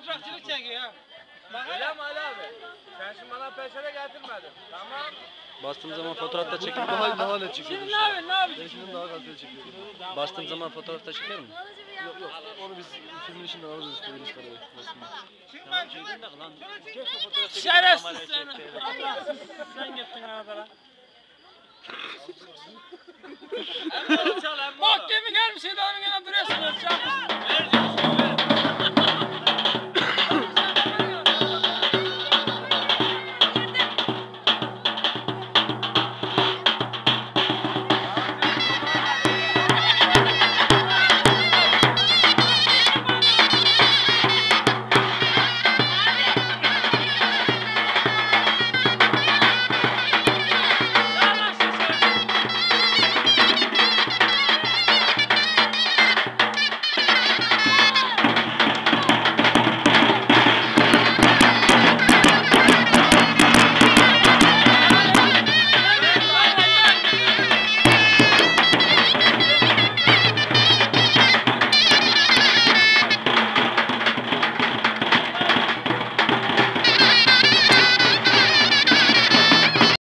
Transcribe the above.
toprakçılık çekiyor ha. Bak Öyle mi Ali abi? Sen şimdi bana peşere getirmedin. Tamam. Bastığım zaman fotoğraf da çekiyor. Daha, daha ne çekiyor? Şimdi ne yapıyorsun ne Ben yapıyorsun? şimdi daha kaliteli çekiyorum. Bastığım zaman fotoğraf da çeker mi? Yok yok. Onu biz filmin içinden alırız işte Deniz Kara'yı. Aslında. Çıkma çıkma. Şerefsiz sen. Topraksız. Sen gittin arabaya. Çal emmi Bak